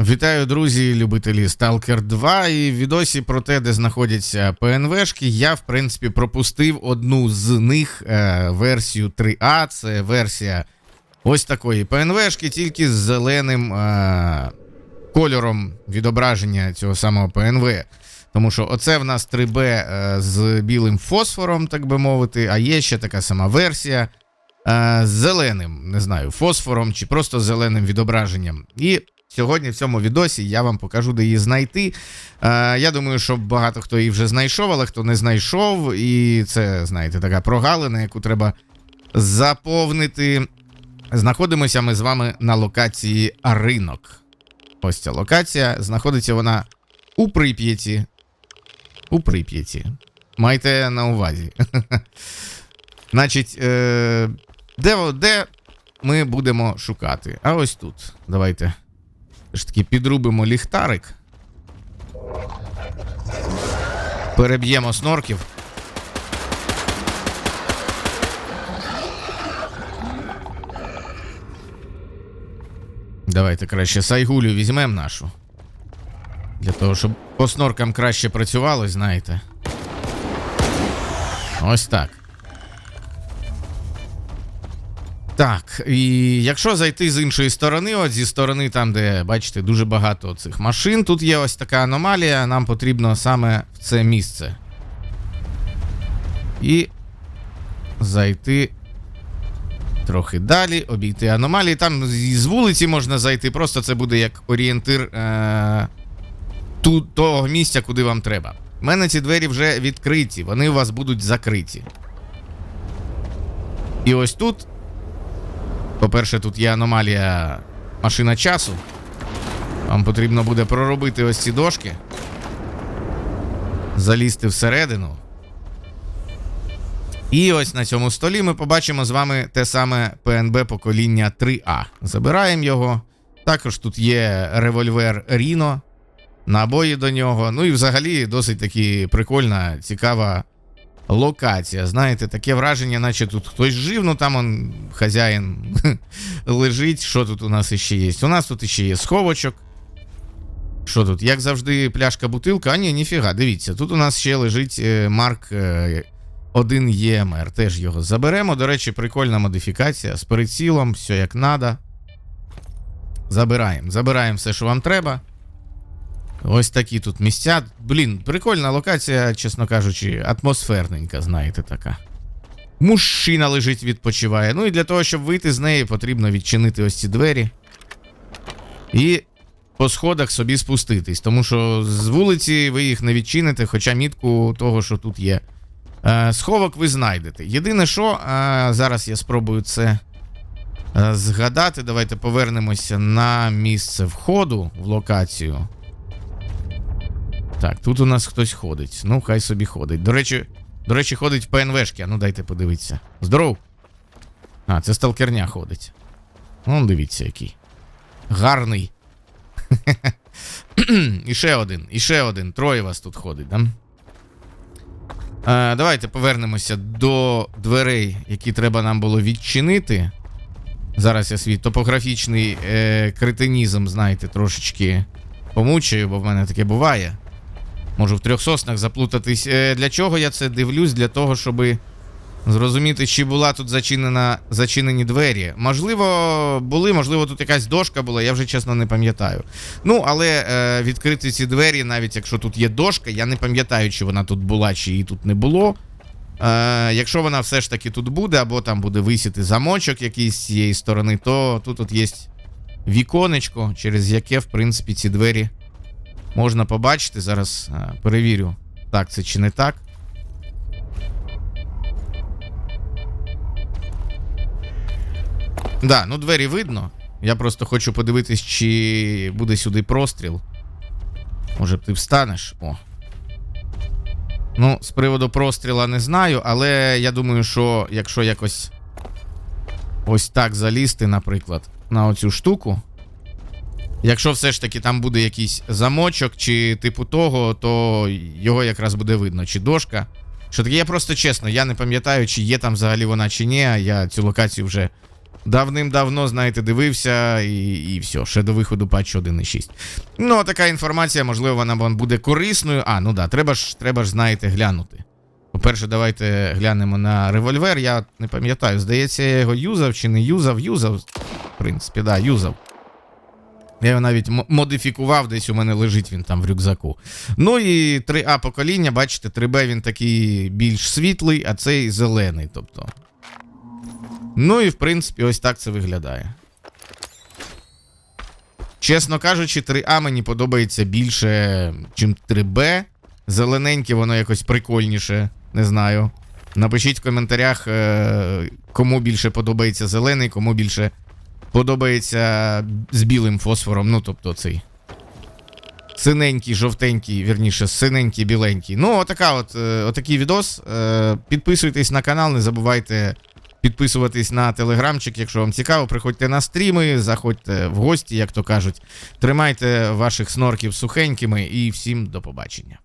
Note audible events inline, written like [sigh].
Вітаю, друзі, любителі Stalker 2. І в відосі про те, де знаходяться ПНВшки, я, в принципі, пропустив одну з них е, версію 3А. Це версія ось такої ПНВшки, тільки з зеленим е, кольором відображення цього самого ПНВ. Тому що оце в нас 3B е, з білим фосфором, так би мовити, а є ще така сама версія е, з зеленим, не знаю, фосфором чи просто зеленим відображенням. І сьогодні в цьому відосі я вам покажу, де її знайти. Е, я думаю, що багато хто її вже знайшов, але хто не знайшов, і це, знаєте, така прогалина, яку треба заповнити. Знаходимося ми з вами на локації ринок. Ось ця локація. Знаходиться вона у Прип'яті. У Прип'яті. Майте на увазі. [laughs] Значить, е, де, де ми будемо шукати? А ось тут. Давайте. Ж таки підрубимо ліхтарик. Переб'ємо снорків. Давайте краще сайгулю візьмемо нашу. Для того, щоб по сноркам краще працювало, знаєте. Ось так. Так, і якщо зайти з іншої сторони, от зі сторони, там, де, бачите, дуже багато цих машин, тут є ось така аномалія, нам потрібно саме в це місце. І зайти трохи далі, обійти аномалії. Там з вулиці можна зайти, просто це буде як орієнтир е- ту, того місця, куди вам треба. У мене ці двері вже відкриті, вони у вас будуть закриті. І ось тут. По-перше, тут є аномалія машина часу. Вам потрібно буде проробити ось ці дошки. Залізти всередину. І ось на цьому столі ми побачимо з вами те саме ПНБ покоління 3А. Забираємо його. Також тут є револьвер Ріно, набої до нього. Ну і взагалі досить таки прикольна, цікава локація. Знаєте, таке враження, наче тут хтось жив, ну там он хазяїн [laughs] лежить. Що тут у нас іще є? У нас тут іще є сховочок. Що тут? Як завжди, пляшка бутилка. А ні, ніфіга, дивіться, тут у нас ще лежить е, Марк е, 1 ЄМР. Теж його заберемо. До речі, прикольна модифікація з прицілом, все як надо. Забираємо. Забираємо все, що вам треба. Ось такі тут місця. Блін, прикольна локація, чесно кажучи, атмосферненька, знаєте, така. Мужчина лежить, відпочиває. Ну і для того, щоб вийти з неї, потрібно відчинити ось ці двері. І по сходах собі спуститись. Тому що з вулиці ви їх не відчините, хоча мітку того, що тут є. Е, сховок ви знайдете. Єдине, що е, зараз я спробую це е, згадати. Давайте повернемося на місце входу в локацію. Так, тут у нас хтось ходить. Ну, хай собі ходить. До речі, до речі, ходить в ПНВшки. А ну дайте подивитися. Здоров. А, це сталкерня ходить. Ну, дивіться, який. Гарний. [clears throat] і ще один, і ще один. Троє вас тут ходить, да? Е, давайте повернемося до дверей, які треба нам було відчинити. Зараз я свій топографічний е, кретинізм, знаєте, трошечки помучаю, бо в мене таке буває. Можу в трьох соснах заплутатись. Е, для чого я це дивлюсь? Для того, щоб зрозуміти, чи була тут зачинена, зачинені двері. Можливо, були, можливо, тут якась дошка була, я вже чесно не пам'ятаю. Ну, але е, відкрити ці двері, навіть якщо тут є дошка, я не пам'ятаю, чи вона тут була, чи її тут не було. Е, Якщо вона все ж таки тут буде, або там буде висіти замочок якийсь з цієї сторони, то тут от є віконечко, через яке, в принципі, ці двері можна побачити. Зараз е, перевірю, так це чи не так. Да, ну двері видно. Я просто хочу подивитись, чи буде сюди простріл. Може ти встанеш? О. Ну, з приводу простріла не знаю, але я думаю, що якщо якось ось так залізти, наприклад, на оцю штуку. Якщо все ж таки там буде якийсь замочок чи типу того, то його якраз буде видно, чи дошка. Що таке, я просто чесно, я не пам'ятаю, чи є там взагалі вона чи ні. Я цю локацію вже Давним-давно, знаєте, дивився і, і все, ще до виходу патчу 1.6. Ну, така інформація, можливо, вона вам буде корисною. А, ну да, треба ж, треба ж, знаєте, глянути. По-перше, давайте глянемо на револьвер. Я не пам'ятаю, здається, я його юзав чи не юзав, юзав. В принципі, да, юзав. Я його навіть модифікував, десь у мене лежить він там в рюкзаку. Ну і 3А покоління, бачите, 3Б він такий більш світлий, а цей зелений. Тобто. Ну і в принципі, ось так це виглядає. Чесно кажучи, 3А мені подобається більше, ніж 3Б. Зелененьке, воно якось прикольніше, не знаю. Напишіть в коментарях, е, кому більше подобається зелений, кому більше подобається з білим фосфором. Ну, тобто цей. Синенький, жовтенький, вірніше, синенький, біленький. Ну, отака от, е, отакий відос. Е, підписуйтесь на канал, не забувайте підписуватись на телеграмчик, якщо вам цікаво. Приходьте на стріми, заходьте в гості, як то кажуть. Тримайте ваших снорків сухенькими і всім до побачення.